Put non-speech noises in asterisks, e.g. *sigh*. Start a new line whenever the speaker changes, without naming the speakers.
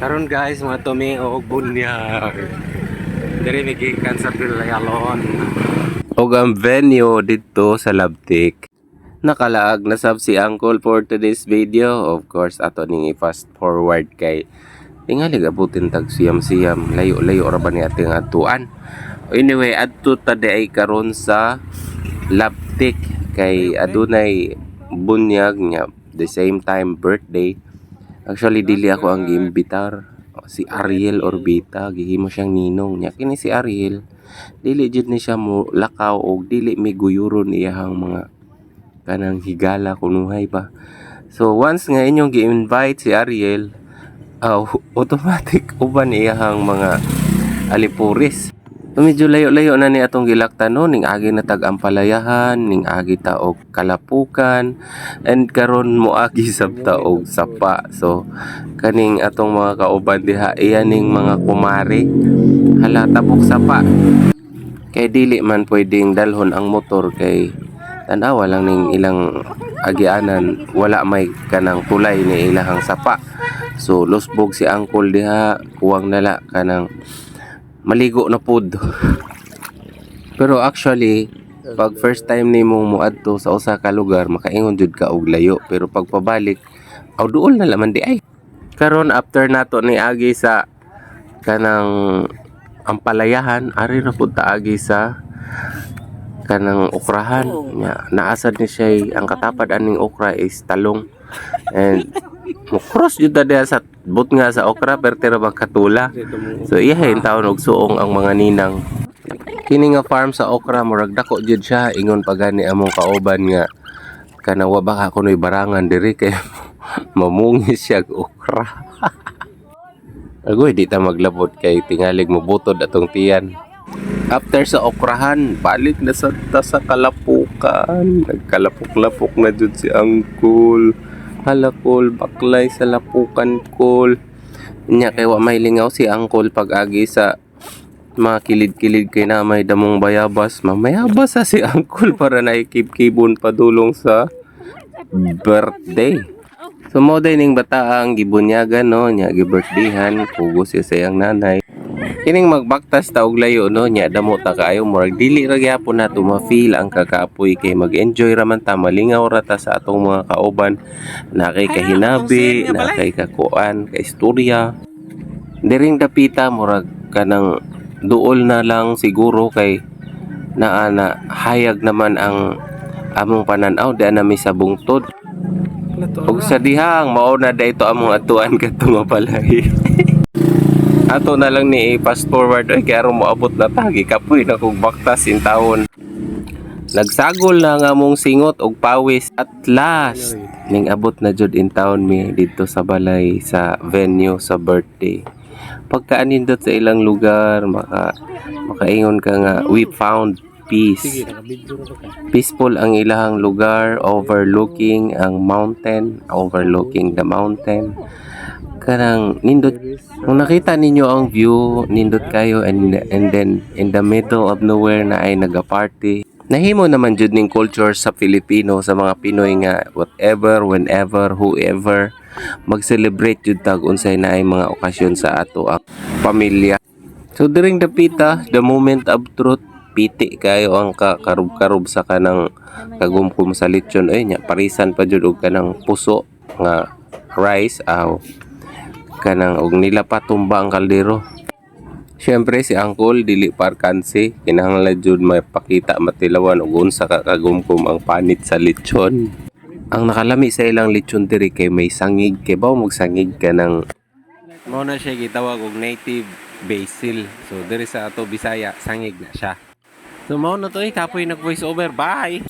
Karon guys, mga tumi og bunyag. Diri migikan sa Pilayalon. Og ang venue dito sa Labtik. Nakalaag na sab si Uncle for today's video. Of course, ato ning i-fast forward kay tingali gabutin tag siyam-siyam. Layo-layo ra ba ni ating atuan. Anyway, adto ta ay karon sa Labtik kay adunay bunyag niya the same time birthday Actually, dili ako ang giimbitar. Si Ariel Orbita, gihimo siyang ninong niya. Kini si Ariel, dili jud ni siya mo lakaw og dili may guyuron iyahang mga kanang higala kunuhay pa. So once nga inyong gi-invite si Ariel, aw automatic uban iyahang mga alipuris. Medyo layo-layo na ni atong gilaktan no ning agi na tag ampalayahan ning agi ta og kalapukan and karon mo agi *laughs* sab ta og sapa. So kaning atong mga kauban diha iyan ning mga kumari. Hala tabok sapa. Kay dili man pwedeng dalhon ang motor kay tanawa lang ning ilang agianan wala may kanang tulay ni ilahang sapa. So lusbog si angkol diha kuwang nala kanang maligo na pud pero actually pag first time nimo muadto sa usa ka lugar makaingon jud ka og layo. Pero pag pabalik aw duol na laman di ay. Karon after nato ni agi sa kanang ampalayahan ari ra pud ta agi sa kanang okrahan. Nya naasad ni siya ang katapad aning okra is talong. And mo cross jud ta diha sa but nga sa okra perti ra bang katula so iyahin taon og suong ang mga ninang kini nga farm sa okra murag dako jud siya ingon pa gani among kauban nga kanawa baka kunoy barangan diri kay *laughs* mamungis siya okra *laughs* Agoy, di ta maglabot kay tingalig mo butod atong tiyan. After sa okrahan, balik na sa ta sa kalapukan. Nagkalapok-lapok na jud si Angkol. Hala kol, baklay sa lapukan kol. Nya kay wa may lingaw si Angkol pag agi sa mga kilid-kilid kay na may damong bayabas. Mamayabas sa si Angkol para naikip-kibon padulong sa birthday. So mo ning bata ang gibunyagan no nya gibirthdayhan pugo siya sa iyang nanay. Kining magbaktas ta og layo no? Nya damo ta kaayo. Murag dili ra gyapon nato ma-feel ang kakaapoy kay mag-enjoy ra man ta. Malingaw ra ta sa atong mga kauban na kay kahinabi, na kay kakuan, kay istorya. Diring dapita murag kanang duol na lang siguro kay naa na hayag naman ang among pananaw. Di na mi sa bungtod Ug sa dihang mauna da ito among atuan kadto mapalay. *laughs* Ato na lang ni i-fast forward ay kaya moabot na tagi kapoy na kog baktas in taon. Nagsagol na nga mong singot og pawis at last ning abot na jud in town mi dito sa balay sa venue sa birthday. Pagkaanindot sa ilang lugar maka makaingon ka nga we found peace. Peaceful ang ilahang lugar, overlooking ang mountain, overlooking the mountain. Kanang nindot kung nakita ninyo ang view, nindot kayo and and then in the middle of nowhere na ay naga-party. Nahimo naman jud ning culture sa Filipino sa mga Pinoy nga whatever, whenever, whoever mag-celebrate jud tag unsay na ay mga okasyon sa ato ang pamilya. So during the pita, the moment of truth, piti kayo ang ka karob-karob sa kanang kagumkum sa lechon ay nya parisan pa jud og kanang puso nga rice aw kanang og nila pa tumba ang kaldero. Siyempre si Angkol dili parkansi kinahanglan jud may pakita matilawan og unsa ka kagumkum ang panit sa lechon. Ang nakalami sa ilang lechon diri kay may sangig kay baw magsangig ka ng mao na siya gitawag og native basil. So diri sa ato Bisaya sangig na siya. So mao na to eh, kapoy nag voice over. Bye!